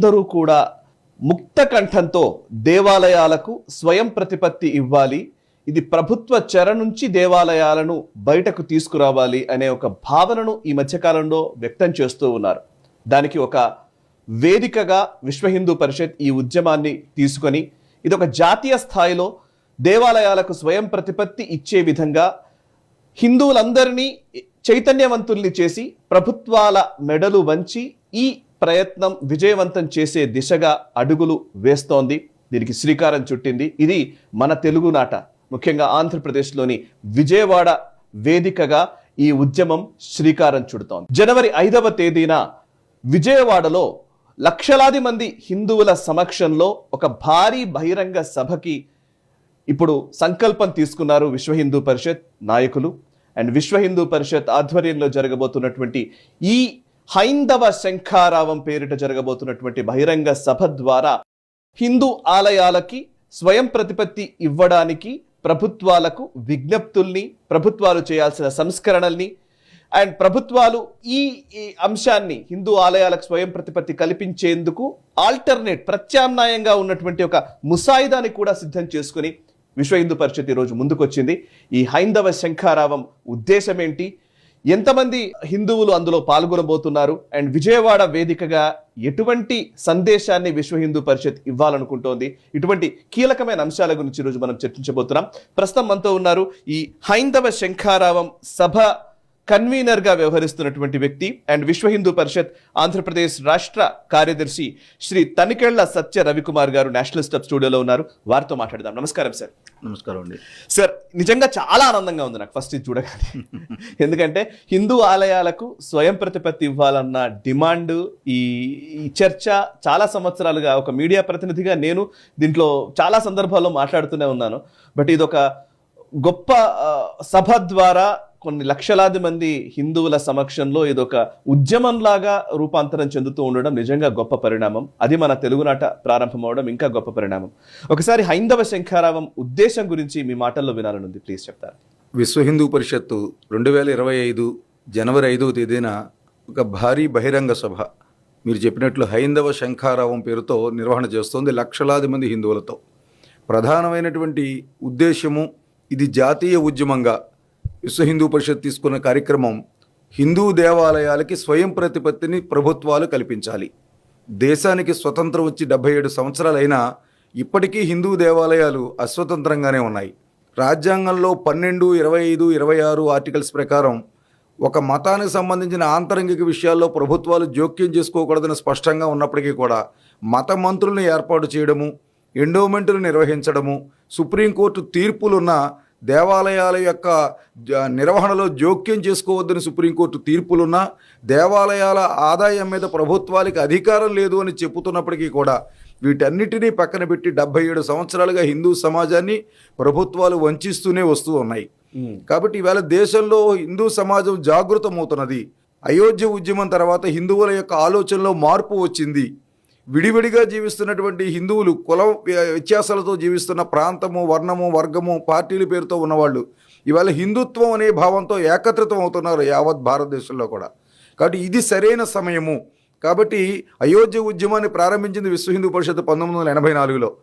అందరూ కూడా ముక్త కంఠంతో దేవాలయాలకు స్వయం ప్రతిపత్తి ఇవ్వాలి. ఇది ప్రభుత్వ చెర నుంచి దేవాలయాలను బయటకు తీసుకురావాలి అనే ఒక భావనను ఈ మధ్యకాలంలో వ్యక్తం చేస్తూ ఉన్నారు. దానికి ఒక వేదికగా విశ్వ హిందూ పరిషత్ ఈ ఉద్యమాన్ని తీసుకొని ఇది ఒక జాతీయ స్థాయిలో దేవాలయాలకు స్వయం ప్రతిపత్తి ఇచ్చే విధంగా హిందువులందరినీ చైతన్యవంతుల్ని చేసి ప్రభుత్వాల మెడలు వంచి ఈ ప్రయత్నం విజయవంతం చేసే దిశగా అడుగులు వేస్తోంది. దీనికి శ్రీకారం చుట్టింది. ఇది మన తెలుగునాట ముఖ్యంగా ఆంధ్రప్రదేశ్లోని విజయవాడ వేదికగా ఈ ఉద్యమం శ్రీకారం చుడుతోంది. జనవరి ఐదవ తేదీన విజయవాడలో లక్షలాది మంది హిందువుల సమక్షంలో ఒక భారీ బహిరంగ సభకి ఇప్పుడు సంకల్పం తీసుకున్నారు విశ్వ హిందూ పరిషత్ నాయకులు. అండ్ విశ్వ హిందూ పరిషత్ ఆధ్వర్యంలో జరగబోతున్నటువంటి ఈ హైందవ శంఖారావం పేరిట జరగబోతున్నటువంటి బహిరంగ సభ ద్వారా హిందూ ఆలయాలకి స్వయం ప్రతిపత్తి ఇవ్వడానికి ప్రభుత్వాలకు విజ్ఞప్తుల్ని ప్రభుత్వాలు చేయాల్సిన సంస్కరణల్ని అండ్ ప్రభుత్వాలు ఈ ఈ అంశాన్ని హిందూ ఆలయాలకు స్వయం ప్రతిపత్తి కల్పించేందుకు ఆల్టర్నేట్ ప్రత్యామ్నాయంగా ఉన్నటువంటి ఒక ముసాయిదాని కూడా సిద్ధం చేసుకుని విశ్వ హిందూ పరిషత్ ఈరోజు ముందుకొచ్చింది. ఈ హైందవ శంఖారావం ఉద్దేశం ఏంటి ఎంతమంది హిందువులు అందులో పాల్గొనబోతున్నారు? అండ్ విజయవాడ వేదికగా ఎటువంటి సందేశాన్ని విశ్వ హిందూ పరిషత్ ఇవ్వాలనుకుంటోంది? ఇటువంటి కీలకమైన అంశాల గురించి ఈరోజు మనం చర్చించబోతున్నాం. ప్రస్తుతం మనతో ఉన్నారు ఈ హైందవ శంఖారావం సభ కన్వీనర్గా వ్యవహరిస్తున్నటువంటి వ్యక్తి అండ్ విశ్వ హిందూ పరిషత్ ఆంధ్రప్రదేశ్ రాష్ట్ర కార్యదర్శి శ్రీ తనికెళ్ళ సత్య రవికుమార్ గారు నేషనల్ స్టెప్ స్టూడియోలో ఉన్నారు. వారితో మాట్లాడదాం. నమస్కారం సార్. నమస్కారం అండి. సార్ నిజంగా చాలా ఆనందంగా ఉంది నాకు ఫస్ట్ ఇది చూడగానే. ఎందుకంటే హిందూ ఆలయాలకు స్వయం ప్రతిపత్తి ఇవ్వాలన్న డిమాండ్ ఈ చర్చ చాలా సంవత్సరాలుగా ఒక మీడియా ప్రతినిధిగా నేను దీంట్లో చాలా సందర్భాల్లో మాట్లాడుతూనే ఉన్నాను. బట్ ఇది ఒక గొప్ప సభ ద్వారా కొన్ని లక్షలాది మంది హిందువుల సమక్షంలో ఇదొక ఉద్యమంలాగా రూపాంతరం చెందుతూ ఉండడం నిజంగా గొప్ప పరిణామం. అది మన తెలుగునాట ప్రారంభమవడం ఇంకా గొప్ప పరిణామం. ఒకసారి హైందవ శంఖారావం ఉద్దేశం గురించి మీ మాటల్లో వినాలనుంది. ప్లీజ్ చెప్తారు? విశ్వ హిందూ పరిషత్తు రెండు వేల ఇరవై ఐదు జనవరి ఐదవ తేదీన ఒక భారీ బహిరంగ సభ. మీరు చెప్పినట్లు హైందవ శంఖారావం పేరుతో నిర్వహణ చేస్తోంది లక్షలాది మంది హిందువులతో. ప్రధానమైనటువంటి ఉద్దేశము ఇది జాతీయ ఉద్యమంగా విశ్వ హిందూ పరిషత్ తీసుకున్న కార్యక్రమం హిందూ దేవాలయాలకి స్వయం ప్రతిపత్తిని ప్రభుత్వాలు కల్పించాలి. దేశానికి స్వతంత్రం వచ్చి డెబ్బై ఏడు సంవత్సరాలైనా ఇప్పటికీ హిందూ దేవాలయాలు అస్వతంత్రంగానే ఉన్నాయి. రాజ్యాంగంలో పన్నెండు ఇరవై ఐదు ఇరవై ఆరు ఆర్టికల్స్ ప్రకారం ఒక మతానికి సంబంధించిన ఆంతరంగిక విషయాల్లో ప్రభుత్వాలు జోక్యం చేసుకోకూడదని స్పష్టంగా ఉన్నప్పటికీ కూడా మత మంత్రులను ఏర్పాటు చేయడము ఎండోమెంటులు నిర్వహించడము సుప్రీంకోర్టు తీర్పులున్న దేవాలయాల యొక్క నిర్వహణలో జోక్యం చేసుకోవద్దని సుప్రీంకోర్టు తీర్పులున్నా దేవాలయాల ఆదాయం మీద ప్రభుత్వానికి అధికారం లేదు అని చెబుతున్నప్పటికీ కూడా వీటన్నిటినీ పక్కన పెట్టి డెబ్బై ఏడు సంవత్సరాలుగా హిందూ సమాజాన్ని ప్రభుత్వాలు వంచిస్తూనే వస్తూ ఉన్నాయి. కాబట్టి ఈవేళ దేశంలో హిందూ సమాజం జాగృతమవుతున్నది. అయోధ్య ఉద్యమం తర్వాత హిందువుల యొక్క ఆలోచనలో మార్పు వచ్చింది. విడివిడిగా జీవిస్తున్నటువంటి హిందువులు కుల వ్య- వ్యత్యాసాలతో జీవిస్తున్న ప్రాంతము వర్ణము వర్గము పార్టీల పేరుతో ఉన్నవాళ్ళు ఇవాళ హిందుత్వం అనే భావంతో ఏకత్రితం అవుతున్నారు యావత్ భారతదేశంలో కూడా. కాబట్టి ఇది సరైన సమయము. కాబట్టి అయోధ్య ఉద్యమాన్ని ప్రారంభించింది విశ్వ హిందూ పరిషత్ పంతొమ్మిది వందల ఎనభై నాలుగులో.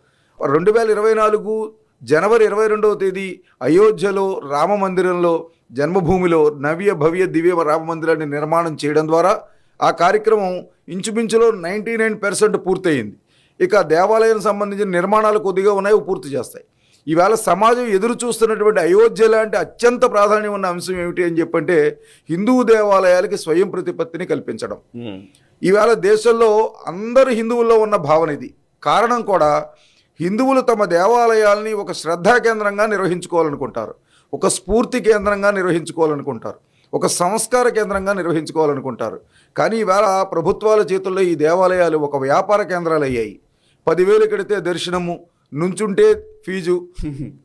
రెండు వేల ఇరవై నాలుగు జనవరి ఇరవై రెండవ తేదీ అయోధ్యలో రామ మందిరంలో జన్మభూమిలో నవ్య భవ్య దివ్య రామ మందిరాన్ని నిర్మాణం చేయడం ద్వారా ఆ కార్యక్రమం ఇంచుమించులో నైంటీ నైన్ పర్సెంట్ పూర్తయింది. ఇక దేవాలయం సంబంధించిన నిర్మాణాలు కొద్దిగా ఉన్నాయి పూర్తి చేస్తాయి. ఈవేళ సమాజం ఎదురు చూస్తున్నటువంటి అయోధ్య లాంటి అత్యంత ప్రాధాన్యం ఉన్న అంశం ఏమిటి అని చెప్పంటే హిందూ దేవాలయాలకి స్వయం ప్రతిపత్తిని కల్పించడం. ఈవేళ దేశంలో అందరు హిందువుల్లో ఉన్న భావన ఇది. కారణం కూడా హిందువులు తమ దేవాలయాల్ని ఒక శ్రద్ధా కేంద్రంగా నిర్వహించుకోవాలనుకుంటారు. ఒక స్ఫూర్తి కేంద్రంగా నిర్వహించుకోవాలనుకుంటారు. ఒక సంస్కార కేంద్రంగా నిర్వహించుకోవాలనుకుంటారు. కానీ ఈవేళ ప్రభుత్వాల చేతుల్లో ఈ దేవాలయాలు ఒక వ్యాపార కేంద్రాలు అయ్యాయి. పదివేలు కడితే దర్శనము నుంచుంటే ఫీజు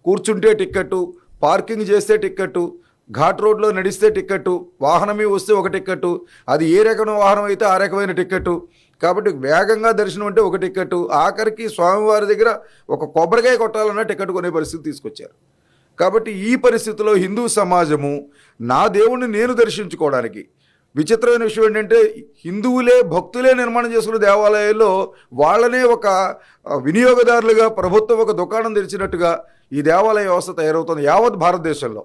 కూర్చుంటే టిక్కెట్టు పార్కింగ్ చేస్తే టిక్కెట్టు ఘాట్ రోడ్లో నడిస్తే టిక్కెట్టు వాహనమే వస్తే ఒక టిక్కెట్టు అది ఏ రకమైన వాహనం అయితే ఆ రకమైన టిక్కెట్టు. కాబట్టి వేగంగా దర్శనం అంటే ఒక టిక్కెట్టు. ఆఖరికి స్వామివారి దగ్గర ఒక కొబ్బరికాయ కొట్టాలన్న టికెట్ కొనే పరిస్థితి తీసుకొచ్చారు. కాబట్టి ఈ పరిస్థితిలో హిందూ సమాజము నా దేవుణ్ణి నేను దర్శించుకోవడానికి. విచిత్రమైన విషయం ఏంటంటే హిందువులే భక్తులే నిర్మాణం చేసుకున్న దేవాలయాల్లో వాళ్ళనే ఒక వినియోగదారులుగా ప్రభుత్వం ఒక దుకాణం తెరిచినట్టుగా ఈ దేవాలయ వ్యవస్థ తయారవుతుంది యావత్ భారతదేశంలో.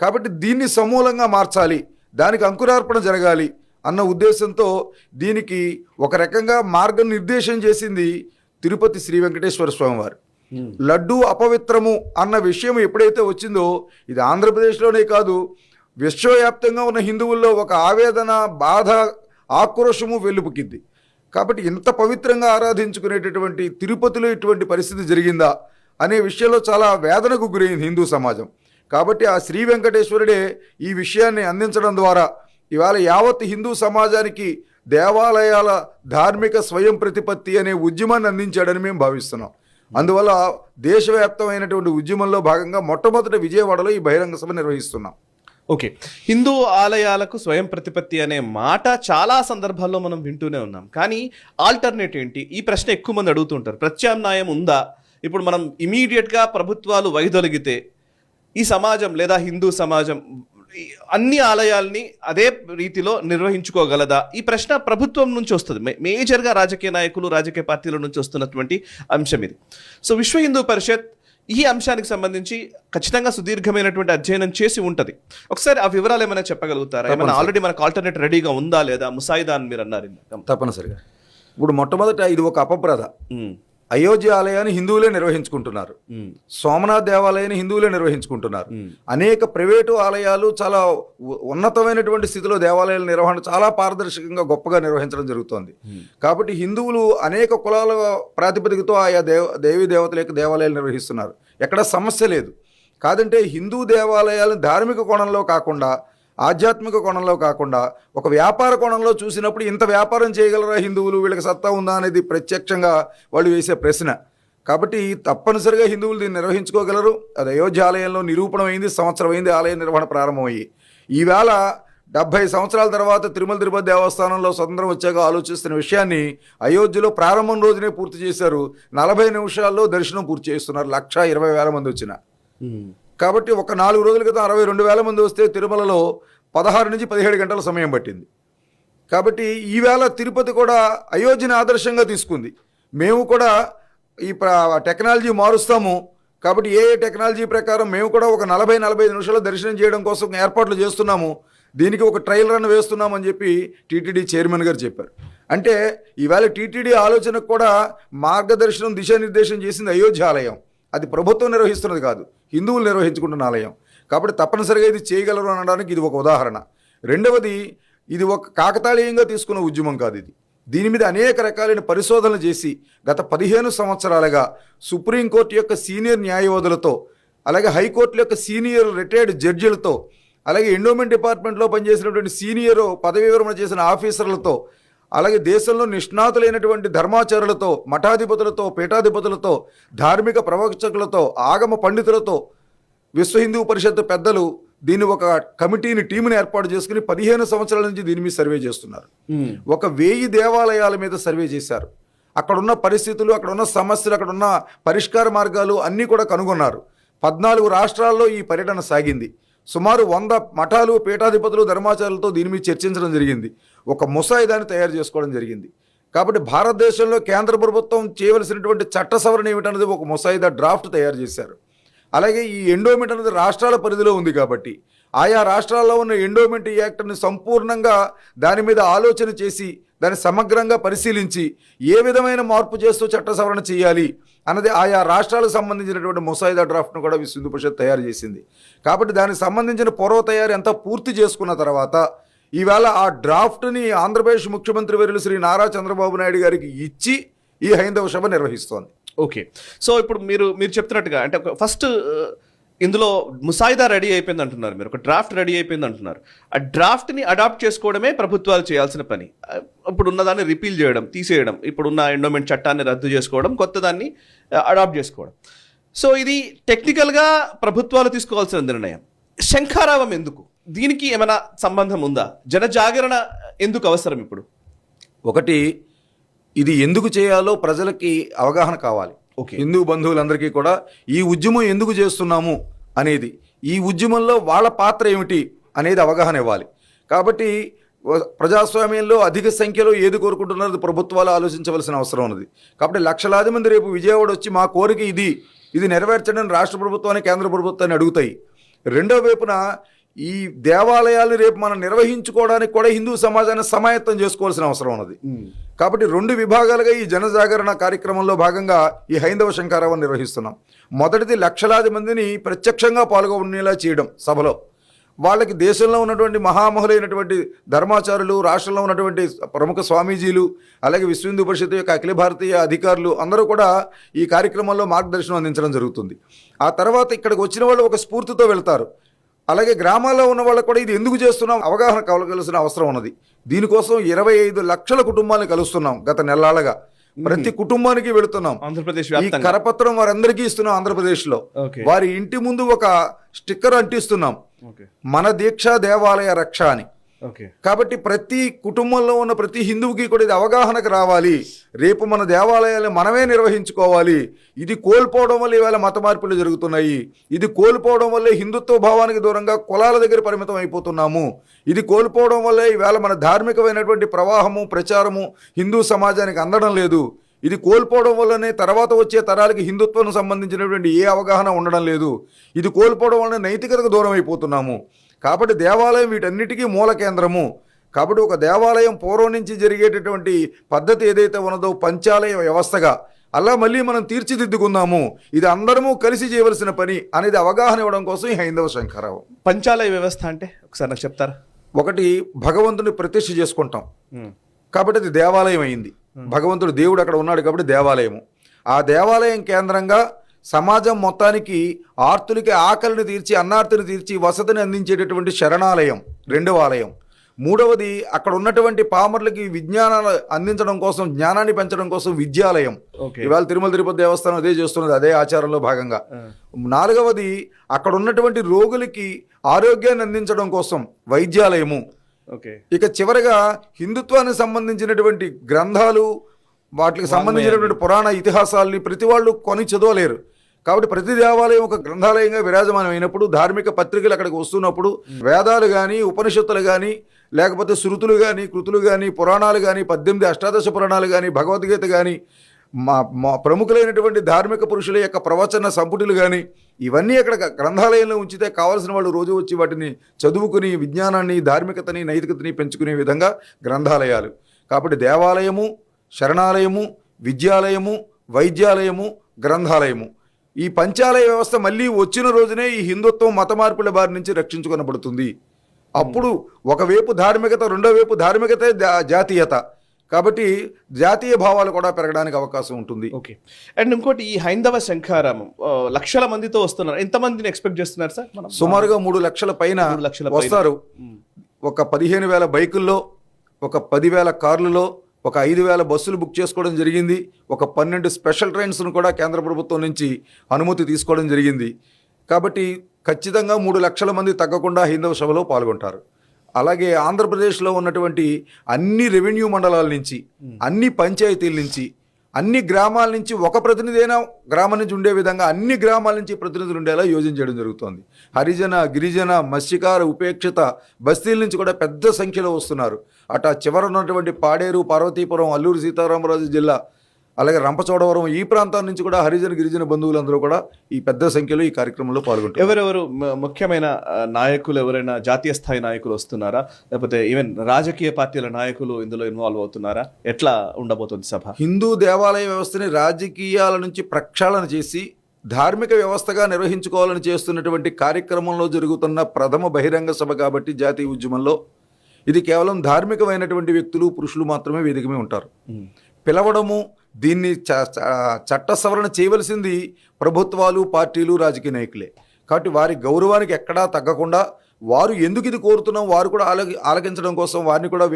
కాబట్టి దీన్ని సమూలంగా మార్చాలి దానికి అంకురార్పణ జరగాలి అన్న ఉద్దేశంతో దీనికి ఒక రకంగా మార్గనిర్దేశం చేసింది తిరుపతి శ్రీ వెంకటేశ్వర స్వామివారు. Hmm. లడ్డు అపవిత్రము అన్న విషయం ఎప్పుడైతే వచ్చిందో ఇది ఆంధ్రప్రదేశ్లోనే కాదు విశ్వవ్యాప్తంగా ఉన్న హిందువుల్లో ఒక ఆవేదన బాధ ఆక్రోశము వెలుపుకింది. కాబట్టి ఇంత పవిత్రంగా ఆరాధించుకునేటటువంటి తిరుపతిలో ఇటువంటి పరిస్థితి జరిగిందా అనే విషయంలో చాలా వేదనకు గురైంది హిందూ సమాజం. కాబట్టి ఆ శ్రీ వెంకటేశ్వరుడే ఈ విషయాన్ని అందించడం ద్వారా ఇవాళ యావత్ హిందూ సమాజానికి దేవాలయాల ధార్మిక స్వయం ప్రతిపత్తి అనే ఉద్యమాన్ని అందించాడని మేము భావిస్తున్నాం. అందువల్ల దేశవ్యాప్తమైనటువంటి ఉద్యమంలో భాగంగా మొట్టమొదటి విజయవాడలో ఈ బహిరంగ సభ నిర్వహిస్తున్నాం. ఓకే. హిందూ ఆలయాలకు స్వయం ప్రతిపత్తి అనే మాట చాలా సందర్భాల్లో మనం వింటూనే ఉన్నాం. కానీ ఆల్టర్నేట్ ఏంటి? ఈ ప్రశ్న ఎక్కువ మంది అడుగుతుంటారు. ప్రత్యామ్నాయం ఉందా? ఇప్పుడు మనం ఇమీడియట్గా ప్రభుత్వాలు వైదొలిగితే ఈ సమాజం లేదా హిందూ సమాజం అన్ని ఆలయాల్ని అదే రీతిలో నిర్వహించుకోగలదా? ఈ ప్రశ్న ప్రభుత్వం నుంచి వస్తుంది. మేజర్గా రాజకీయ నాయకులు రాజకీయ పార్టీల నుంచి వస్తున్నటువంటి అంశం ఇది. సో విశ్వ హిందూ పరిషత్ ఈ అంశానికి సంబంధించి ఖచ్చితంగా సుదీర్ఘమైనటువంటి అధ్యయనం చేసి ఉంటది. ఒకసారి ఆ వివరాలు ఏమైనా చెప్పగలుగుతారా? ఏమైనా ఆల్రెడీ మనకు ఆల్టర్నేట్ రెడీగా ఉందా లేదా? ముసాయిదా అని మీరు అన్నారు. తప్పనిసరిగా. ఇప్పుడు మొట్టమొదట ఇది ఒక అపప్రద అయోధ్య ఆలయాన్ని హిందువులే నిర్వహించుకుంటున్నారు. సోమనాథ్ దేవాలయాన్ని హిందువులే నిర్వహించుకుంటున్నారు. అనేక ప్రైవేటు ఆలయాలు చాలా ఉన్నతమైనటువంటి స్థితిలో దేవాలయాల నిర్వహణ చాలా పారదర్శకంగా గొప్పగా నిర్వహించడం జరుగుతోంది. కాబట్టి హిందువులు అనేక కులాల ప్రాతిపదికతో ఆయా దేవ దేవీ దేవతల యొక్క దేవాలయాలు నిర్వహిస్తున్నారు. ఎక్కడ సమస్య లేదు. కాదంటే హిందూ దేవాలయాలను ధార్మిక కోణంలో కాకుండా ఆధ్యాత్మిక కోణంలో కాకుండా ఒక వ్యాపార కోణంలో చూసినప్పుడు ఇంత వ్యాపారం చేయగలరా హిందువులు? వీళ్ళకి సత్తా ఉందా అనేది ప్రత్యక్షంగా వాళ్ళు వేసే ప్రశ్న. కాబట్టి తప్పనిసరిగా హిందువులు దీన్ని నిర్వహించుకోగలరు. అది అయోధ్య ఆలయంలో నిరూపణమైంది సంవత్సరం అయింది ఆలయ నిర్వహణ ప్రారంభమయ్యి. ఈవేళ డెబ్బై సంవత్సరాల తర్వాత తిరుమల తిరుపతి దేవస్థానంలో స్వతంత్రం వచ్చాక ఆలోచిస్తున్న విషయాన్ని అయోధ్యలో ప్రారంభం రోజునే పూర్తి చేశారు. నలభై నిమిషాల్లో దర్శనం పూర్తి చేస్తున్నారు. లక్ష ఇరవై వేల మంది వచ్చిన. కాబట్టి ఒక నాలుగు రోజుల క్రితం అరవై రెండు వేల మంది వస్తే తిరుమలలో పదహారు నుంచి పదిహేడు గంటల సమయం పట్టింది. కాబట్టి ఈవేళ తిరుపతి కూడా అయోధ్యని ఆదర్శంగా తీసుకుంది. మేము కూడా ఈ టెక్నాలజీ మారుస్తాము. కాబట్టి ఏ టెక్నాలజీ ప్రకారం మేము కూడా ఒక నలభై నలభై నిమిషాలు దర్శనం చేయడం కోసం ఏర్పాట్లు చేస్తున్నాము. దీనికి ఒక ట్రయల్ రన్ వేస్తున్నామని చెప్పి టీటీడీ చైర్మన్ గారు చెప్పారు. అంటే ఈవేళ టీటీడీ ఆలోచనకు కూడా మార్గదర్శనం దిశానిర్దేశం చేసింది అయోధ్య ఆలయం. అది ప్రభుత్వం నిర్వహిస్తున్నది కాదు. హిందువులు నిర్వహించుకుంటున్న ఆలయం. కాబట్టి తప్పనిసరిగా ఇది చేయగలరు అనడానికి ఇది ఒక ఉదాహరణ. రెండవది ఇది ఒక కాకతాళీయంగా తీసుకున్న ఉద్యమం కాదు ఇది. దీని మీద అనేక రకాలైన పరిశోధనలు చేసి గత పదిహేను సంవత్సరాలుగా సుప్రీంకోర్టు యొక్క సీనియర్ న్యాయవాదులతో అలాగే హైకోర్టు యొక్క సీనియర్ రిటైర్డ్ జడ్జిలతో అలాగే ఎండోమెంట్ డిపార్ట్మెంట్లో పనిచేసినటువంటి సీనియర్ పదవి విరమణ చేసిన ఆఫీసర్లతో అలాగే దేశంలో నిష్ణాతులైనటువంటి ధర్మాచారులతో మఠాధిపతులతో పీఠాధిపతులతో ధార్మిక ప్రవచకులతో ఆగమ పండితులతో విశ్వ హిందూ పరిషత్ పెద్దలు దీన్ని ఒక కమిటీని టీంని ఏర్పాటు చేసుకుని పదిహేను సంవత్సరాల నుంచి దీని మీద సర్వే చేస్తున్నారు. ఒక వెయ్యి దేవాలయాల మీద సర్వే చేశారు. అక్కడ ఉన్న పరిస్థితులు అక్కడ ఉన్న సమస్యలు అక్కడ ఉన్న పరిష్కార మార్గాలు అన్నీ కూడా కనుగొన్నారు. పద్నాలుగు రాష్ట్రాల్లో ఈ పర్యటన సాగింది. సుమారు వంద మఠాలు పీఠాధిపతులు ధర్మాచారులతో దీని మీద చర్చించడం జరిగింది. ఒక ముసాయిదాన్ని తయారు చేసుకోవడం జరిగింది. కాబట్టి భారతదేశంలో కేంద్ర ప్రభుత్వం చేయవలసినటువంటి చట్ట సవరణ ఏమిటన్నది ఒక ముసాయిదా డ్రాఫ్ట్ తయారు చేశారు. అలాగే ఈ ఎండోమెంట్ అనేది రాష్ట్రాల పరిధిలో ఉంది కాబట్టి ఆయా రాష్ట్రాల్లో ఉన్న ఎండోమెంట్ యాక్ట్ని సంపూర్ణంగా దాని మీద ఆలోచన చేసి దాన్ని సమగ్రంగా పరిశీలించి ఏ విధమైన మార్పు చేస్తూ చట్ట సవరణ చేయాలి అన్నది ఆయా రాష్ట్రాలకు సంబంధించినటువంటి ముసాయిదా డ్రాఫ్ట్ను కూడా విశ్వ హిందూ పరిషత్ తయారు చేసింది. కాబట్టి దానికి సంబంధించిన పూర్వ తయారీ అంతా పూర్తి చేసుకున్న తర్వాత ఈవేళ ఆ డ్రాఫ్ట్ని ఆంధ్రప్రదేశ్ ముఖ్యమంత్రి వర్యులు శ్రీ నారా చంద్రబాబు నాయుడు గారికి ఇచ్చి ఈ హైందవ సభ నిర్వహిస్తోంది. ఓకే. సో ఇప్పుడు మీరు మీరు చెప్తున్నట్టుగా అంటే ఫస్ట్ ఇందులో ముసాయిదా రెడీ అయిపోయింది అంటున్నారు మీరు ఒక డ్రాఫ్ట్ రెడీ అయిపోయింది అంటున్నారు. ఆ డ్రాఫ్ట్ని అడాప్ట్ చేసుకోవడమే ప్రభుత్వాలు చేయాల్సిన పని. ఇప్పుడు ఉన్నదాన్ని రిపీల్ చేయడం తీసేయడం ఇప్పుడున్న ఎండోమెంట్ చట్టాన్ని రద్దు చేసుకోవడం కొత్త దాన్ని అడాప్ట్ చేసుకోవడం. సో ఇది టెక్నికల్గా ప్రభుత్వాలు తీసుకోవాల్సిన నిర్ణయం. శంఖారావం ఎందుకు? దీనికి ఏమైనా సంబంధం ఉందా? జన జాగరణ ఎందుకు అవసరం ఇప్పుడు? ఒకటి ఇది ఎందుకు చేయాలో ప్రజలకి అవగాహన కావాలి. ఓకే. హిందూ బంధువులందరికీ కూడా ఈ ఉద్యమం ఎందుకు చేస్తున్నాము అనేది ఈ ఉద్యమంలో వాళ్ళ పాత్ర ఏమిటి అనేది అవగాహన ఇవ్వాలి. కాబట్టి ప్రజాస్వామ్యంలో అధిక సంఖ్యలో ఏది కోరుకుంటున్నారో ప్రభుత్వాలు ఆలోచించవలసిన అవసరం ఉన్నది. కాబట్టి లక్షలాది మంది రేపు విజయవాడ వచ్చి మా కోరిక ఇది ఇది నెరవేర్చడం రాష్ట్ర ప్రభుత్వాన్ని కేంద్ర ప్రభుత్వాన్ని అడుగుతాయి. రెండో వైపున ఈ దేవాలయాలు రేపు మనం నిర్వహించుకోవడానికి కూడా హిందూ సమాజాన్ని సమాయత్తం చేసుకోవాల్సిన అవసరం ఉన్నది. కాబట్టి రెండు విభాగాలుగా ఈ జనజాగరణ కార్యక్రమంలో భాగంగా ఈ హైందవ శంకారావం నిర్వహిస్తున్నాం. మొదటిది లక్షలాది మందిని ప్రత్యక్షంగా పాల్గొనేలా చేయడం సభలో. వాళ్ళకి దేశంలో ఉన్నటువంటి మహామహులైనటువంటి ధర్మాచారులు రాష్ట్రంలో ఉన్నటువంటి ప్రముఖ స్వామీజీలు అలాగే విశ్వ హిందూ పరిషత్ యొక్క అఖిల భారతీయ అధికారులు అందరూ కూడా ఈ కార్యక్రమంలో మార్గదర్శనం అందించడం జరుగుతుంది. ఆ తర్వాత ఇక్కడికి వచ్చిన వాళ్ళు ఒక స్ఫూర్తితో వెళ్తారు. అలాగే గ్రామాల్లో ఉన్న వాళ్ళకు కూడా ఇది ఎందుకు చేస్తున్నాం? అవగాహన కలగాల్సిన అవసరం ఉన్నది. దీనికోసం ఇరవై ఐదు లక్షల కుటుంబాలను కలుస్తున్నాం గత నెలలుగా. ప్రతి కుటుంబానికి వెళుతున్నాం. ఆంధ్రప్రదేశ్ ఈ కరపత్రం వారందరికీ ఇస్తున్నాం ఆంధ్రప్రదేశ్లో వారి ఇంటి ముందు ఒక స్టిక్కర్ అంటిస్తున్నాం. మన దీక్ష దేవాలయ రక్ష అని. కాబట్టి ప్రతి కుటుంబంలో ఉన్న ప్రతి హిందువుకి కూడా ఇది అవగాహనకు రావాలి. రేపు మన దేవాలయాలు మనమే నిర్వహించుకోవాలి. ఇది కోల్పోవడం వల్ల ఇవాళ మత మార్పులు జరుగుతున్నాయి. ఇది కోల్పోవడం వల్ల హిందుత్వ భావానికి దూరంగా కులాల దగ్గర పరిమితం అయిపోతున్నాము. ఇది కోల్పోవడం వల్ల ఇవాళ మన ధార్మికమైనటువంటి ప్రవాహము ప్రచారము హిందూ సమాజానికి అందడం లేదు. ఇది కోల్పోవడం వల్లనే తర్వాత వచ్చే తరాలకి హిందుత్వం సంబంధించినటువంటి ఏ అవగాహన ఉండడం లేదు. ఇది కోల్పోవడం వలన నైతికతకు దూరం అయిపోతున్నాము. కాబట్టి దేవాలయం వీటన్నిటికీ మూల కేంద్రము. కాబట్టి ఒక దేవాలయం పూర్వం నుంచి జరిగేటటువంటి పద్ధతి ఏదైతే ఉన్నదో పంచాలయ వ్యవస్థగా. అలా మళ్ళీ మనం తీర్చిదిద్దుకుందాము. ఇది అందరము కలిసి చేయవలసిన పని అనేది అవగాహన ఇవ్వడం కోసం ఈ హైందవ శంకరావు పంచాలయ వ్యవస్థ అంటే ఒకసారి నాకు చెప్తారా? ఒకటి భగవంతుని ప్రతిష్ఠ చేసుకుంటాం. కాబట్టి అది దేవాలయం అయింది. భగవంతుడు దేవుడు అక్కడ ఉన్నాడు కాబట్టి దేవాలయము. ఆ దేవాలయం కేంద్రంగా సమాజం మొత్తానికి ఆర్తులకి ఆకలిని తీర్చి అన్నార్తిని తీర్చి వసతిని అందించేటటువంటి శరణాలయం రెండవ ఆలయం. మూడవది అక్కడ ఉన్నటువంటి పామర్లకి విజ్ఞానాలు అందించడం కోసం జ్ఞానాన్ని పెంచడం కోసం విద్యాలయం. ఇవాళ తిరుమల తిరుపతి దేవస్థానం అదే చేస్తున్నది అదే ఆచారంలో భాగంగా. నాలుగవది అక్కడ ఉన్నటువంటి రోగులకి ఆరోగ్యాన్ని అందించడం కోసం వైద్యాలయము. ఓకే. ఇక చివరగా హిందుత్వానికి సంబంధించినటువంటి గ్రంథాలు వాటికి సంబంధించినటువంటి పురాణ ఇతిహాసాలని ప్రతి వాళ్ళు కొని చదవలేరు. కాబట్టి ప్రతి దేవాలయం ఒక గ్రంథాలయంగా విరాజమానం అయినప్పుడు ధార్మిక పత్రికలు అక్కడికి వస్తున్నప్పుడు వేదాలు కానీ ఉపనిషత్తులు కానీ లేకపోతే శృతులు కానీ కృతులు కానీ పురాణాలు కానీ పద్దెనిమిది అష్టాదశ పురాణాలు కానీ భగవద్గీత కానీ మా మా ప్రముఖులైనటువంటి ధార్మిక పురుషుల యొక్క ప్రవచన సంపుటిలు కానీ ఇవన్నీ అక్కడ గ్రంథాలయంలో ఉంచితే కావాల్సిన వాళ్ళు రోజు వచ్చి వాటిని చదువుకుని విజ్ఞానాన్ని ధార్మికతని నైతికతని పెంచుకునే విధంగా గ్రంథాలయాలు. కాబట్టి దేవాలయము శరణాలయము విద్యాలయము వైద్యాలయము గ్రంథాలయము. ఈ పంచాలయ వ్యవస్థ మళ్ళీ వచ్చిన రోజునే ఈ హిందుత్వం మత మార్పుల బారి నుంచి రక్షించుకొనబడుతుంది. అప్పుడు ఒకవైపు ధార్మికత రెండో వైపు ధార్మికత జాతీయత. కాబట్టి జాతీయ భావాలు కూడా పెరగడానికి అవకాశం ఉంటుంది. ఓకే. అండ్ ఇంకోటి ఈ హైందవ శంఖారామం లక్షల మందితో వస్తున్నారు. ఎంతమందిని ఎక్స్పెక్ట్ చేస్తున్నారు సార్? సుమారుగా మూడు లక్షల పైన మూడు లక్షల పైన. వస్తారు. ఒక పదిహేను వేల బైకుల్లో ఒక పదివేల కార్లలో ఒక ఐదు వేల బస్సులు బుక్ చేసుకోవడం జరిగింది. ఒక పన్నెండు స్పెషల్ ట్రైన్స్ను కూడా కేంద్ర ప్రభుత్వం నుంచి అనుమతి తీసుకోవడం జరిగింది. కాబట్టి ఖచ్చితంగా మూడు లక్షల మంది తగ్గకుండా హైందవ సభలో పాల్గొంటారు. అలాగే ఆంధ్రప్రదేశ్లో ఉన్నటువంటి అన్ని రెవెన్యూ మండలాల నుంచి అన్ని పంచాయతీల నుంచి అన్ని గ్రామాల నుంచి ఒక ప్రతినిధి అయినా గ్రామం నుంచి ఉండే విధంగా అన్ని గ్రామాల నుంచి ప్రతినిధులు ఉండేలా యోజన చేయడం జరుగుతోంది. హరిజన గిరిజన మత్స్యకార ఉపేక్షిత బస్తీల నుంచి కూడా పెద్ద సంఖ్యలో వస్తున్నారు. అటా చివర ఉన్నటువంటి పాడేరు పార్వతీపురం అల్లూరు సీతారామరాజు జిల్లా అలాగే రంపచోడవరం ఈ ప్రాంతాల నుంచి కూడా హరిజన గిరిజన బంధువులందరూ కూడా ఈ పెద్ద సంఖ్యలో ఈ కార్యక్రమంలో పాల్గొంటారు ఎవరెవరు ముఖ్యమైన నాయకులు ఎవరైనా జాతీయ స్థాయి నాయకులు వస్తున్నారా? లేకపోతే ఈవెన్ రాజకీయ పార్టీల నాయకులు ఇందులో ఇన్వాల్వ్ అవుతున్నారా? ఎట్లా ఉండబోతుంది సభ? హిందూ దేవాలయ వ్యవస్థని రాజకీయాల నుంచి ప్రక్షాళన చేసి ధార్మిక వ్యవస్థగా నిర్వహించుకోవాలని చేస్తున్నటువంటి కార్యక్రమంలో జరుగుతున్న ప్రథమ బహిరంగ సభ కాబట్టి జాతీయ ఉద్యమంలో ఇది కేవలం ధార్మికమైనటువంటి వ్యక్తులు పురుషులు మాత్రమే వేదికమే ఉంటారు. పిలవడము దీన్ని చట్ట సవరణ చేయవలసింది ప్రభుత్వాలు పార్టీలు రాజకీయ నాయకులే. కాబట్టి వారి గౌరవానికి ఎక్కడా తగ్గకుండా వారు ఎందుకు ఇది కోరుతున్నాం వారు కూడా ఆలకి ఆలకించడం కోసం వారిని కూడా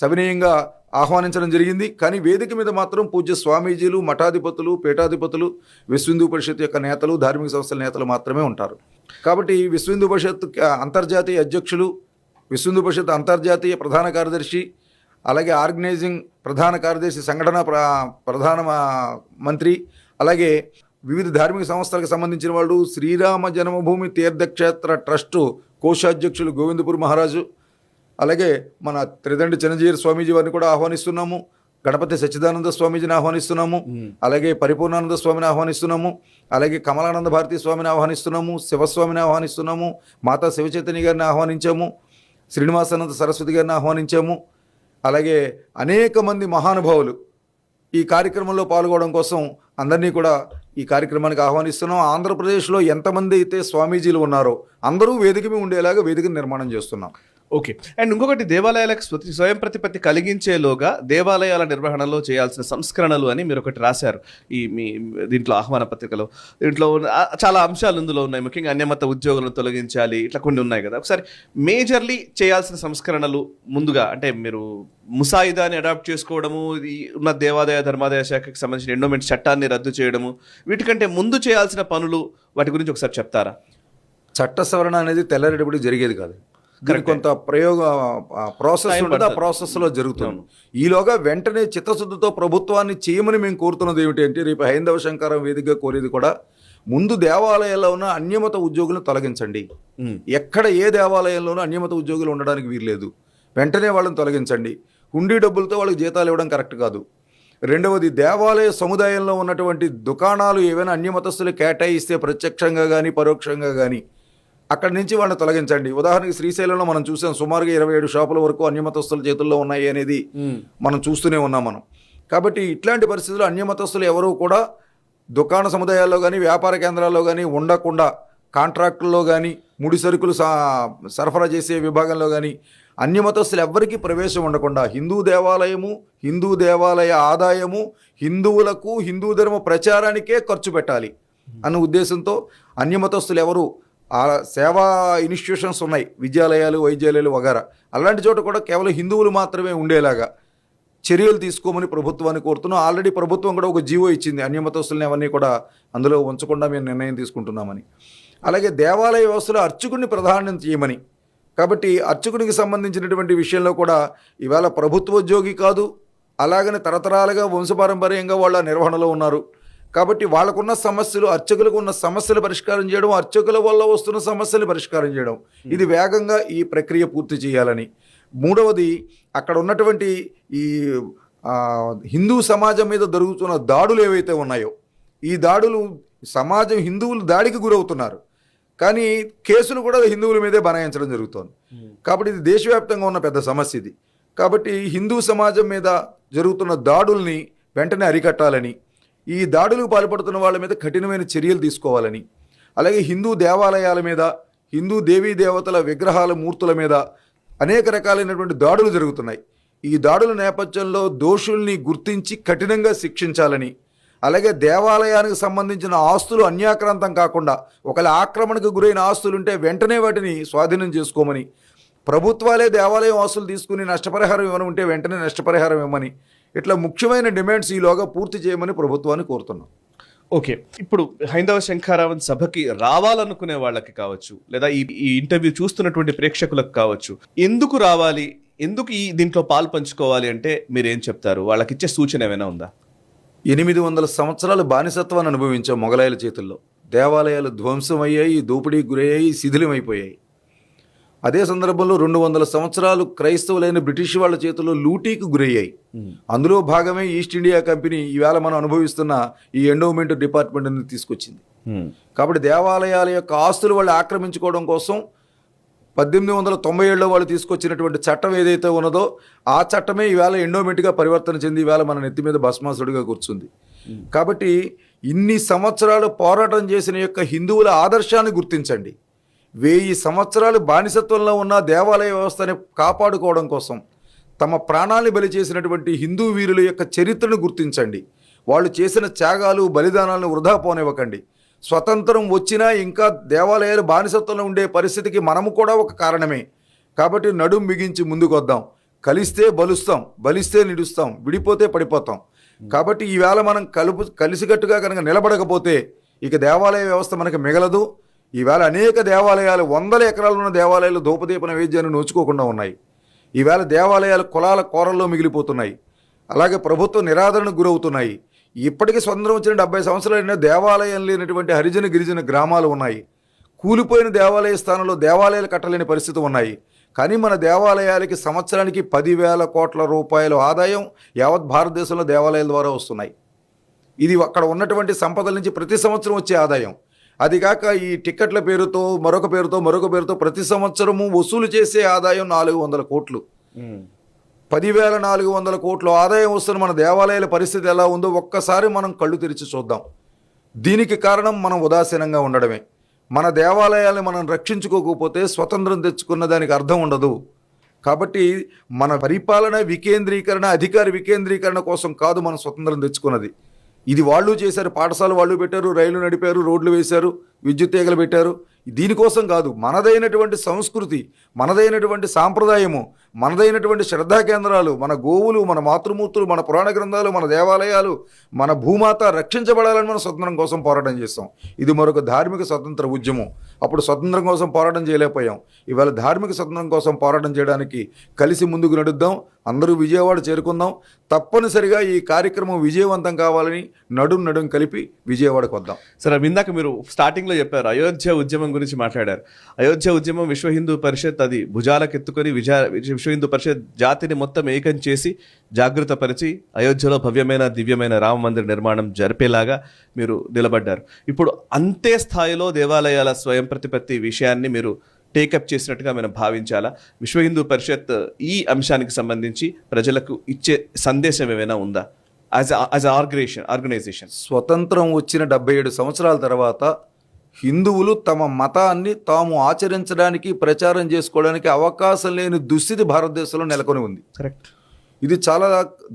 సవినయంగా ఆహ్వానించడం జరిగింది. కానీ వేదిక మీద మాత్రం పూజ్య స్వామీజీలు మఠాధిపతులు పీఠాధిపతులు విశ్వ పరిషత్ యొక్క నేతలు ధార్మిక సంస్థల నేతలు మాత్రమే ఉంటారు. కాబట్టి విశ్వ పరిషత్ అంతర్జాతీయ అధ్యక్షులు విశ్వ పరిషత్ అంతర్జాతీయ ప్రధాన కార్యదర్శి అలాగే ఆర్గనైజింగ్ ప్రధాన కార్యదర్శి సంఘటన ప్ర ప్రధాన మంత్రి అలాగే వివిధ ధార్మిక సంస్థలకు సంబంధించిన వాళ్ళు శ్రీరామ జన్మభూమి తీర్థక్షేత్ర ట్రస్టు కోశాధ్యక్షులు గోవిందపూర్ మహారాజు అలాగే మన త్రిదండి చిరంజీవి స్వామీజీ వారిని కూడా ఆహ్వానిస్తున్నాము గణపతి సచ్చిదానంద స్వామీజీని ఆహ్వానిస్తున్నాము అలాగే పరిపూర్ణానంద స్వామిని ఆహ్వానిస్తున్నాము అలాగే కమలానంద భారతీ స్వామిని ఆహ్వానిస్తున్నాము శివస్వామిని ఆహ్వానిస్తున్నాము మాతా శివచైతన్య గారిని ఆహ్వానించాము శ్రీనివాసానంద సరస్వతి గారిని ఆహ్వానించాము. అలాగే అనేక మంది మహానుభావులు ఈ కార్యక్రమంలో పాల్గొనడం కోసం అందరినీ కూడా ఈ కార్యక్రమానికి ఆహ్వానిస్తున్నాం. ఆంధ్రప్రదేశ్లో ఎంతమంది అయితే స్వామీజీలు ఉన్నారో అందరూ వేదిక మీద ఉండేలాగా వేదిక నిర్మాణం చేస్తున్నాం. ఓకే. అండ్ ఇంకొకటి దేవాలయాలకు స్వయం ప్రతిపత్తి కలిగించేలోగా దేవాలయాల నిర్వహణలో చేయాల్సిన సంస్కరణలు అని మీరు ఒకటి రాశారు. ఈ మీ దీంట్లో ఆహ్వాన పత్రికలో. దీంట్లో చాలా అంశాలు ఇందులో ఉన్నాయి. ముఖ్యంగా అన్యమత ఉద్యోగులను తొలగించాలి ఇట్లా కొన్ని ఉన్నాయి కదా. ఒకసారి మేజర్లీ చేయాల్సిన సంస్కరణలు ముందుగా అంటే మీరు ముసాయిదాని అడాప్ట్ చేసుకోవడము ఈ ఉన్న దేవాదాయ ధర్మాదాయ శాఖకి సంబంధించిన ఎండోమెంట్ చట్టాన్ని రద్దు చేయడము వీటికంటే ముందు చేయాల్సిన పనులు వాటి గురించి ఒకసారి చెప్తారా? చట్ట సవరణ అనేది తెల్లరేటప్పుడు జరిగేది కాదు. కొంత ప్రయోగ ప్రాసెస్ ఉంటుంది ఆ. ప్రాసెస్లో జరుగుతుంది. ఈలోగా వెంటనే చిత్తశుద్ధితో ప్రభుత్వాన్ని చేయమని మేము కోరుతున్నది ఏమిటి అంటే రేపు హైందవ శంకరం వేదికగా కోరేది కూడా ముందు దేవాలయాల్లో ఉన్న అన్యమత ఉద్యోగులను తొలగించండి. ఎక్కడ ఏ దేవాలయంలోనూ అన్యమత ఉద్యోగులు ఉండడానికి వీల్లేదు. వెంటనే వాళ్ళని తొలగించండి. హుండీ డబ్బులతో వాళ్ళకి జీతాలు ఇవ్వడం కరెక్ట్ కాదు. రెండవది దేవాలయ సముదాయంలో ఉన్నటువంటి దుకాణాలు ఏవైనా అన్యమతస్తులు కేటాయిస్తే ప్రత్యక్షంగా కానీ పరోక్షంగా కానీ అక్కడి నుంచి వాళ్ళని తొలగించండి. ఉదాహరణకి శ్రీశైలంలో మనం చూసాం సుమారుగా ఇరవై ఏడు షాపుల వరకు అన్యమతస్తుల చేతుల్లో ఉన్నాయి అనేది మనం చూస్తూనే ఉన్నాం మనం. కాబట్టి ఇట్లాంటి పరిస్థితుల్లో అన్యమతస్తులు ఎవరు కూడా దుకాణ సముదాయాల్లో కానీ వ్యాపార కేంద్రాల్లో కానీ ఉండకుండా కాంట్రాక్టుల్లో కానీ ముడి సరుకులు సా- సరఫరా చేసే విభాగంలో కానీ అన్యమతస్తులు ఎవ్వరికీ ప్రవేశం ఉండకుండా హిందూ దేవాలయము హిందూ దేవాలయ ఆదాయము హిందువులకు హిందూ ధర్మ ప్రచారానికే ఖర్చు పెట్టాలి అన్న ఉద్దేశంతో అన్యమతస్తులు ఎవరు ఆ సేవా ఇన్స్టిట్యూషన్స్ ఉన్నాయి విద్యాలయాలు వైద్యాలయాలు వగేరా. అలాంటి చోట కూడా కేవలం హిందువులు మాత్రమే ఉండేలాగా చర్యలు తీసుకోమని ప్రభుత్వాన్ని కోరుతున్నాం. ఆల్రెడీ ప్రభుత్వం కూడా ఒక జీవో ఇచ్చింది అన్యమతస్తులని అవన్నీ కూడా అందులో ఉంచకుండా మేము నిర్ణయం తీసుకుంటున్నామని. అలాగే దేవాలయ వ్యవస్థలో అర్చకుడిని ప్రధానం చేయమని. కాబట్టి అర్చకుడికి సంబంధించినటువంటి విషయంలో కూడా ఇవాళ ప్రభుత్వ ఉద్యోగి కాదు అలాగని తరతరాలుగా వంశపారంపర్యంగా వాళ్ళ నిర్వహణలో ఉన్నారు. కాబట్టి వాళ్ళకున్న సమస్యలు అర్చకులకు ఉన్న సమస్యలు పరిష్కారం చేయడం అర్చకుల వల్ల వస్తున్న సమస్యలు పరిష్కారం చేయడం. ఇది వేగంగా ఈ ప్రక్రియ పూర్తి చేయాలని. మూడవది అక్కడ ఉన్నటువంటి ఈ హిందూ సమాజం మీద జరుగుతున్న దాడులు ఏవైతే ఉన్నాయో ఈ దాడులు సమాజం హిందువులు దాడికి గురవుతున్నారు. కానీ కేసులు కూడా హిందువుల మీదే బనాయించడం జరుగుతోంది. కాబట్టి ఇది దేశవ్యాప్తంగా ఉన్న పెద్ద సమస్య ఇది. కాబట్టి హిందూ సమాజం మీద జరుగుతున్న దాడుల్ని వెంటనే అరికట్టాలని ఈ దాడులకు పాల్పడుతున్న వాళ్ళ మీద కఠినమైన చర్యలు తీసుకోవాలని అలాగే హిందూ దేవాలయాల మీద హిందూ దేవీ దేవతల విగ్రహాల మూర్తుల మీద అనేక రకాలైనటువంటి దాడులు జరుగుతున్నాయి. ఈ దాడుల నేపథ్యంలో దోషుల్ని గుర్తించి కఠినంగా శిక్షించాలని అలాగే దేవాలయానికి సంబంధించిన ఆస్తులు అన్యాక్రాంతం కాకుండా ఒకవేళ ఆక్రమణకు గురైన ఆస్తులుంటే వెంటనే వాటిని స్వాధీనం చేసుకోమని ప్రభుత్వాలే దేవాలయం ఆస్తులు తీసుకుని నష్టపరిహారం ఇవ్వని ఉంటే వెంటనే నష్టపరిహారం ఇవ్వమని ఇట్లా ముఖ్యమైన డిమాండ్స్ ఈలోగా పూర్తి చేయమని ప్రభుత్వాన్ని కోరుతున్నాం. ఓకే. ఇప్పుడు హైందవ శంఖారావన్ సభకి రావాలనుకునే వాళ్ళకి కావచ్చు లేదా ఈ ఈ ఇంటర్వ్యూ చూస్తున్నటువంటి ప్రేక్షకులకు కావచ్చు ఎందుకు రావాలి ఎందుకు ఈ దీంట్లో పాలు పంచుకోవాలి అంటే మీరు ఏం చెప్తారు? వాళ్ళకి ఇచ్చే సూచన ఏమైనా ఉందా? ఎనిమిది వందల సంవత్సరాలు బానిసత్వాన్ని అనుభవించాం మొఘలాయుల చేతుల్లో. దేవాలయాలు ధ్వంసమయ్యాయి దోపిడీకి గురయ్యాయి శిథిలమైపోయాయి. అదే సందర్భంలో రెండు వందల సంవత్సరాలు క్రైస్తవులైన బ్రిటిష్ వాళ్ళ చేతుల్లో లూటీకి గురయ్యాయి. అందులో భాగమే ఈస్ట్ ఇండియా కంపెనీ ఈవేళ మనం అనుభవిస్తున్న ఈ ఎండోమెంట్ డిపార్ట్మెంట్ అనేది తీసుకొచ్చింది కాబట్టి దేవాలయాల యొక్క ఆస్తులు వాళ్ళు ఆక్రమించుకోవడం కోసం పద్దెనిమిది వందల తొంభై ఏడులో వాళ్ళు తీసుకొచ్చినటువంటి చట్టం ఏదైతే ఉన్నదో ఆ చట్టమే ఈవేళ ఎండోమెంట్గా పరివర్తన చెంది ఈవేళ మన నెత్తి మీద భస్మాసుడిగా కూర్చుంది. కాబట్టి ఇన్ని సంవత్సరాలు పోరాటం చేసిన యొక్క హిందువుల ఆదర్శాన్ని గుర్తించండి. వెయ్యి సంవత్సరాలు బానిసత్వంలో ఉన్న దేవాలయ వ్యవస్థని కాపాడుకోవడం కోసం తమ ప్రాణాన్ని బలి చేసినటువంటి హిందూ వీరుల యొక్క చరిత్రను గుర్తించండి. వాళ్ళు చేసిన త్యాగాలు బలిదానాలను వృధా పోనివ్వకండి. స్వతంత్రం వచ్చినా ఇంకా దేవాలయాలు బానిసత్వంలో ఉండే పరిస్థితికి మనము కూడా ఒక కారణమే. కాబట్టి నడుం బిగించి ముందుకు వద్దాం కలిస్తే బలుస్తాం బలిస్తే నిడుస్తాం విడిపోతే పడిపోతాం. కాబట్టి ఈవేళ మనం కలుపు కలిసికట్టుగా కనుక నిలబడకపోతే ఇక దేవాలయ వ్యవస్థ మనకు మిగలదు. ఈవేళ అనేక దేవాలయాలు వందల ఎకరాలు ఉన్న దేవాలయాలు ధూపదీప నైవేద్యాన్ని నోచుకోకుండా ఉన్నాయి. ఈవేళ దేవాలయాలు కులాల కోరల్లో మిగిలిపోతున్నాయి. అలాగే ప్రభుత్వ నిరాదరణకు గురవుతున్నాయి. ఇప్పటికీ స్వతంత్రం వచ్చిన డెబ్బై సంవత్సరాలైన దేవాలయం లేనటువంటి హరిజన గిరిజన గ్రామాలు ఉన్నాయి. కూలిపోయిన దేవాలయ స్థానంలో దేవాలయాలు కట్టలేని పరిస్థితి ఉన్నాయి. కానీ మన దేవాలయాలకి సంవత్సరానికి పదివేల కోట్ల రూపాయల ఆదాయం యావత్ భారతదేశంలో దేవాలయాల ద్వారా వస్తున్నాయి. ఇది అక్కడ ఉన్నటువంటి సంపదల నుంచి ప్రతి సంవత్సరం వచ్చే ఆదాయం. అది కాక ఈ టిక్కెట్ల పేరుతో మరొక పేరుతో మరొక పేరుతో ప్రతి సంవత్సరము వసూలు చేసే ఆదాయం నాలుగు వందల కోట్లు. పదివేల నాలుగు వందల కోట్ల ఆదాయం వస్తున్న మన దేవాలయాల పరిస్థితి ఎలా ఉందో ఒక్కసారి మనం కళ్ళు తెరిచి చూద్దాం. దీనికి కారణం మనం ఉదాసీనంగా ఉండడమే. మన దేవాలయాల్ని మనం రక్షించుకోకపోతే స్వతంత్రం తెచ్చుకున్న దానికి అర్థం ఉండదు. కాబట్టి మన పరిపాలన వికేంద్రీకరణ అధికార వికేంద్రీకరణ కోసం కాదు మనం స్వతంత్రం తెచ్చుకున్నది. ఇది వాళ్ళు చేశారు పాఠశాల వాళ్ళు పెట్టారు రైలు నడిపారు రోడ్లు వేశారు విద్యుత్ తీగలు పెట్టారు. దీనికోసం కాదు మనదైనటువంటి సంస్కృతి మనదైనటువంటి సాంప్రదాయము మనదైనటువంటి శ్రద్ధా కేంద్రాలు మన గోవులు మన మాతృమూర్తులు మన పురాణ గ్రంథాలు మన దేవాలయాలు మన భూమాత రక్షించబడాలని మనం స్వతంత్రం కోసం పోరాటం చేస్తాం. ఇది మరొక ధార్మిక స్వతంత్ర ఉద్యమం. అప్పుడు స్వతంత్రం కోసం పోరాటం చేయలేకపోయాం. ఇవాళ ధార్మిక స్వతంత్రం కోసం పోరాటం చేయడానికి కలిసి ముందుకు నడుద్దాం. అందరూ విజయవాడ చేరుకుందాం. తప్పనిసరిగా ఈ కార్యక్రమం విజయవంతం కావాలని నడుం నడుం కలిపి విజయవాడకు వద్దాం. సరే ఇందాక మీరు స్టార్టింగ్లో చెప్పారు అయోధ్య ఉద్యమం గురించి మాట్లాడారు. అయోధ్య ఉద్యమం విశ్వ హిందూ పరిషత్ అది భుజాలకెత్తుకొని విజయ విశ్వ హిందూ పరిషత్ జాతిని మొత్తం ఏకం చేసి జాగృత పరిచి అయోధ్యలో భవ్యమైన దివ్యమైన రామ మందిర నిర్మాణం జరిపేలాగా మీరు నిలబడ్డారు. ఇప్పుడు అంతే స్థాయిలో దేవాలయాల స్వయం ప్రతిపత్తి విషయాన్ని మీరు టేకప్ చేసినట్టుగా మనం భావించాలా? విశ్వ హిందూ పరిషత్ ఈ అంశానికి సంబంధించి ప్రజలకు ఇచ్చే సందేశం ఏమైనా ఉందా? యాజ్ యాజ్ ఆర్గనైజేషన్ ఆర్గనైజేషన్ స్వతంత్రం వచ్చిన డెబ్బై ఏడు సంవత్సరాల తర్వాత హిందువులు తమ మతాన్ని తాము ఆచరించడానికి ప్రచారం చేసుకోవడానికి అవకాశం లేని దుస్థితి భారతదేశంలో నెలకొని ఉంది. కరెక్ట్ ఇది చాలా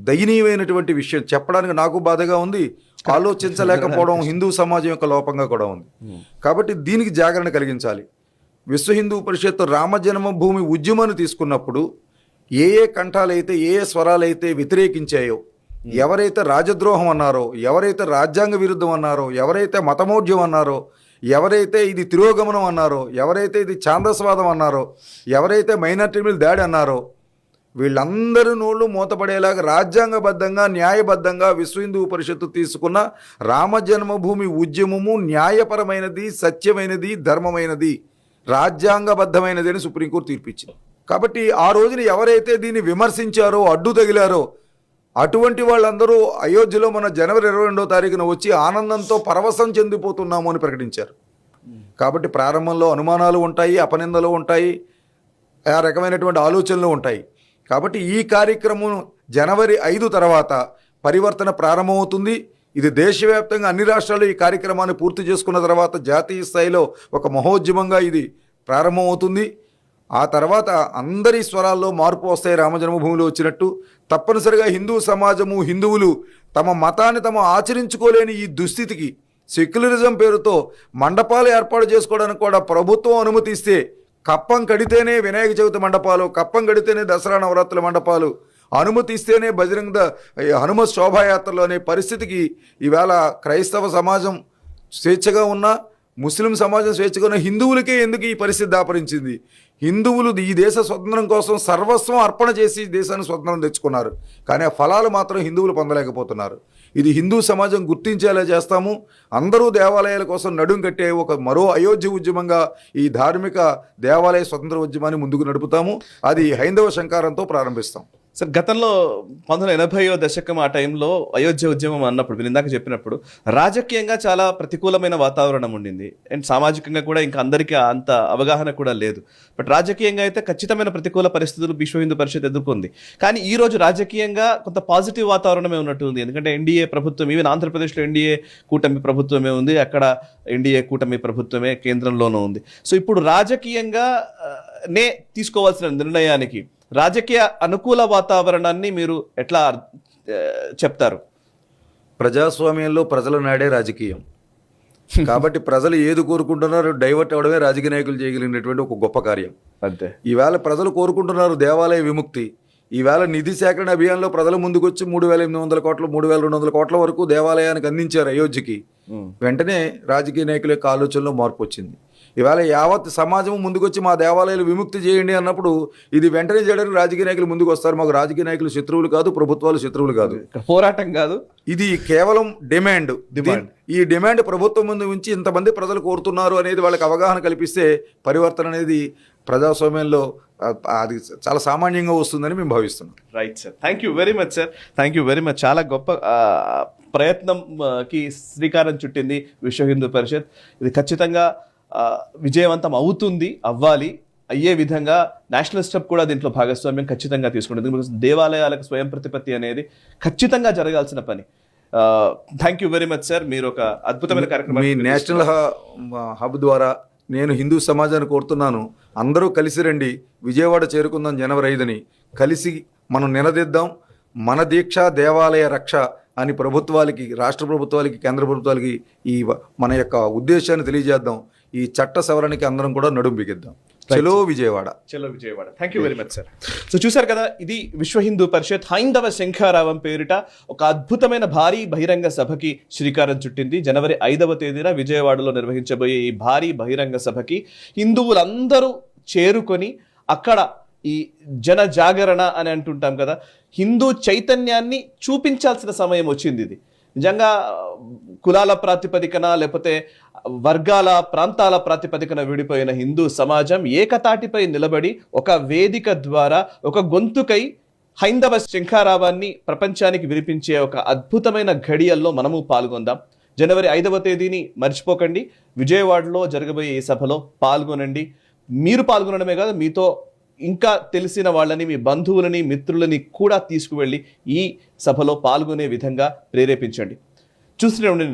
దయనీయమైనటువంటి విషయం. చెప్పడానికి నాకు బాధగా ఉంది. ఆలోచించలేకపోవడం హిందూ సమాజం యొక్క లోపంగా కూడా ఉంది. కాబట్టి దీనికి జాగరణ కలిగించాలి. విశ్వ హిందూ పరిషత్ రామ జన్మభూమి ఉద్యమాన్ని తీసుకున్నప్పుడు ఏ ఏ కంఠాలైతే ఏ ఏ స్వరాలైతే వ్యతిరేకించాయో ఎవరైతే రాజద్రోహం అన్నారో ఎవరైతే రాజ్యాంగ విరుద్ధం అన్నారో ఎవరైతే మతమౌఢ్యం అన్నారో ఎవరైతే ఇది తిరోగమనం అన్నారో ఎవరైతే ఇది ఛాందస్వాదం అన్నారో ఎవరైతే మైనార్టీ మీద దాడి అన్నారో వీళ్ళందరూ నోళ్ళు మూతపడేలాగా రాజ్యాంగబద్ధంగా న్యాయబద్ధంగా విశ్వ హిందూ పరిషత్తు తీసుకున్న రామ జన్మభూమి ఉద్యమము న్యాయపరమైనది సత్యమైనది ధర్మమైనది రాజ్యాంగబద్ధమైనది అని సుప్రీంకోర్టు తీర్పిచ్చింది. కాబట్టి ఆ రోజున ఎవరైతే దీన్ని విమర్శించారో అడ్డు తగిలారో అటువంటి వాళ్ళందరూ అయోధ్యలో మన జనవరి ఇరవై రెండో తారీఖున వచ్చి ఆనందంతో పరవశం చెందిపోతున్నాము అని ప్రకటించారు. కాబట్టి ప్రారంభంలో అనుమానాలు ఉంటాయి అపనిందలు ఉంటాయి ఆ రకమైనటువంటి ఆలోచనలు ఉంటాయి. కాబట్టి ఈ కార్యక్రమం జనవరి ఐదు తర్వాత పరివర్తన ప్రారంభమవుతుంది. ఇది దేశవ్యాప్తంగా అన్ని రాష్ట్రాల్లో ఈ కార్యక్రమాన్ని పూర్తి చేసుకున్న తర్వాత జాతీయ స్థాయిలో ఒక మహోద్యమంగా ఇది ప్రారంభమవుతుంది. ఆ తర్వాత అందరి స్వరాల్లో మార్పు వస్తాయి రామజన్మభూమిలో వచ్చినట్టు. తప్పనిసరిగా హిందూ సమాజము హిందువులు తమ మతాన్ని తమ ఆచరించుకోలేని ఈ దుస్థితికి సెక్యులరిజం పేరుతో మండపాలు ఏర్పాటు చేసుకోవడానికి కూడా ప్రభుత్వం అనుమతిస్తే కప్పం కడితేనే వినాయక చవితి మండపాలు కప్పం కడితేనే దసరా నవరాత్రుల మండపాలు అనుమతిస్తేనే బజరంగ హనుమ శోభాయాత్రలు అనే పరిస్థితికి ఈవేళ క్రైస్తవ సమాజం స్వేచ్ఛగా ఉన్నా ముస్లిం సమాజం స్వేచ్ఛగా హిందువులకే ఎందుకు ఈ పరిస్థితి దాపరించింది? హిందువులు ఈ దేశ స్వతంత్రం కోసం సర్వస్వం అర్పణ చేసి దేశాన్ని స్వతంత్రం తెచ్చుకున్నారు. కానీ ఆ ఫలాలు మాత్రం హిందువులు పొందలేకపోతున్నారు. ఇది హిందూ సమాజం గుర్తించేలా చేస్తాము. అందరూ దేవాలయాల కోసం నడుం కట్టే ఒక మరో అయోధ్య ఉద్యమంగా ఈ ధార్మిక దేవాలయ స్వతంత్ర ఉద్యమాన్ని ముందుకు నడుపుతాము. అది హైందవ శంకారంతో ప్రారంభిస్తాం. సార్ గతంలో పంతొమ్మిది ఎనభైయో ఎనభైవ దశకం ఆ టైంలో అయోధ్య ఉద్యమం అన్నప్పుడు మీరు ఇందాక చెప్పినప్పుడు రాజకీయంగా చాలా ప్రతికూలమైన వాతావరణం ఉండింది. అండ్ సామాజికంగా కూడా ఇంకా అందరికీ అంత అవగాహన కూడా లేదు. బట్ రాజకీయంగా అయితే ఖచ్చితమైన ప్రతికూల పరిస్థితులు విశ్వ హిందూ పరిషత్ ఎదుర్కొంది. కానీ ఈ రోజు రాజకీయంగా కొంత పాజిటివ్ వాతావరణమే ఉన్నట్టు ఉంది ఎందుకంటే ఎన్డీఏ ప్రభుత్వం ఈవెన్ ఆంధ్రప్రదేశ్లో ఎన్డీఏ కూటమి ప్రభుత్వమే ఉంది. అక్కడ ఎన్డీఏ కూటమి ప్రభుత్వమే కేంద్రంలోనూ ఉంది. సో ఇప్పుడు రాజకీయంగా నే తీసుకోవాల్సిన నిర్ణయానికి రాజకీయ అనుకూల వాతావరణాన్ని మీరు ఎట్లా చెప్తారు? ప్రజాస్వామ్యంలో ప్రజల నాడే రాజకీయం. కాబట్టి ప్రజలు ఏది కోరుకుంటున్నారో డైవర్ట్ అవడమే రాజకీయ నాయకులు చేయగలిగినటువంటి ఒక గొప్ప కార్యం. అంతే. ఈవేళ ప్రజలు కోరుకుంటున్నారు దేవాలయ విముక్తి. ఈవేళ నిధి సేకరణ అభియాన్లో ప్రజల ముందుకు వచ్చి మూడు వేల ఎనిమిది వందల కోట్లు మూడు వేల రెండు వందల కోట్ల వరకు దేవాలయానికి అందించారు అయోధ్యకి. వెంటనే రాజకీయ నాయకుల యొక్క ఆలోచనలో మార్పు వచ్చింది. ఇవాళ యావత్ సమాజం ముందుకొచ్చి మా దేవాలయాలు విముక్తి చేయండి అన్నప్పుడు ఇది వెంటనే చేయడానికి రాజకీయ నాయకులు ముందుకు వస్తారు. మాకు రాజకీయ నాయకులు శత్రువులు కాదు ప్రభుత్వాలు శత్రువులు కాదు. ఇక్కడ పోరాటం కాదు. ఇది కేవలం డిమాండ్. ఈ డిమాండ్ ప్రభుత్వం ముందు ఉంచి ఇంతమంది ప్రజలు కోరుతున్నారు అనేది వాళ్ళకి అవగాహన కల్పిస్తే పరివర్తన అనేది ప్రజాస్వామ్యంలో అది చాలా సామాన్యంగా వస్తుందని మేము భావిస్తున్నాం. Right sir thank you very much sir thank you very much చాలా గొప్ప ఆ, ప్రయత్నం ఆ, కి శ్రీకారం చుట్టింది విశ్వ హిందూ పరిషత్. ఇది ఖచ్చితంగా విజయవంతం అవుతుంది అవ్వాలి. అయ్యే విధంగా నేషనల్ స్టెప్ కూడా దీంట్లో భాగస్వామ్యం ఖచ్చితంగా తీసుకుంటుంది. దేవాలయాలకు స్వయం ప్రతిపత్తి అనేది ఖచ్చితంగా జరగాల్సిన పని. Thank you very much sir మీరు ఒక అద్భుతమైన మీ కార్యక్రమం నేషనల్ హ- హబ్ ద్వారా నేను హిందూ సమాజాన్ని కోరుతున్నాను. అందరూ కలిసి రండి. విజయవాడ చేరుకుందాం జనవరి ఐదుని. కలిసి మనం నిలదీద్దాం. మన దీక్ష దేవాలయ రక్ష అని ప్రభుత్వాలకి రాష్ట్ర ప్రభుత్వాలకి కేంద్ర ప్రభుత్వాలకి ఈ మన యొక్క ఉద్దేశాన్ని తెలియజేద్దాం. ఈ చట్ట సవరణకి అందరం కూడా నడుం బిగిద్దాం. చలో విజయవాడ. చలో Vijayawada. Thank you very much sir so చూసారు కదా ఇది విశ్వ హిందూ పరిషత్ హైందవ శంఖారావం పేరిట ఒక అద్భుతమైన భారీ బహిరంగ సభకి శ్రీకారం చుట్టింది. జనవరి ఐదవ తేదీన విజయవాడలో నిర్వహించబోయే ఈ భారీ బహిరంగ సభకి హిందువులందరూ చేరుకొని అక్కడ ఈ జన జాగరణ అని అంటుంటాం కదా హిందూ చైతన్యాన్ని చూపించాల్సిన సమయం వచ్చింది ఇది. నిజంగా కులాల ప్రాతిపదికన లేకపోతే వర్గాల ప్రాంతాల ప్రాతిపదికన విడిపోయిన హిందూ సమాజం ఏకతాటిపై నిలబడి ఒక వేదిక ద్వారా ఒక గొంతుకై హైందవ శంఖారావాన్ని ప్రపంచానికి వినిపించే ఒక అద్భుతమైన ఘడియల్లో మనము పాల్గొందాం. జనవరి ఐదవ తేదీని మర్చిపోకండి. విజయవాడలో జరగబోయే ఈ సభలో పాల్గొనండి. మీరు పాల్గొనడమే కాదు మీతో ఇంకా తెలిసిన వాళ్ళని మీ బంధువులని మిత్రులని కూడా తీసుకువెళ్ళి ఈ సభలో పాల్గొనే విధంగా ప్రేరేపించండి. చూస్తూనే ఉండండి.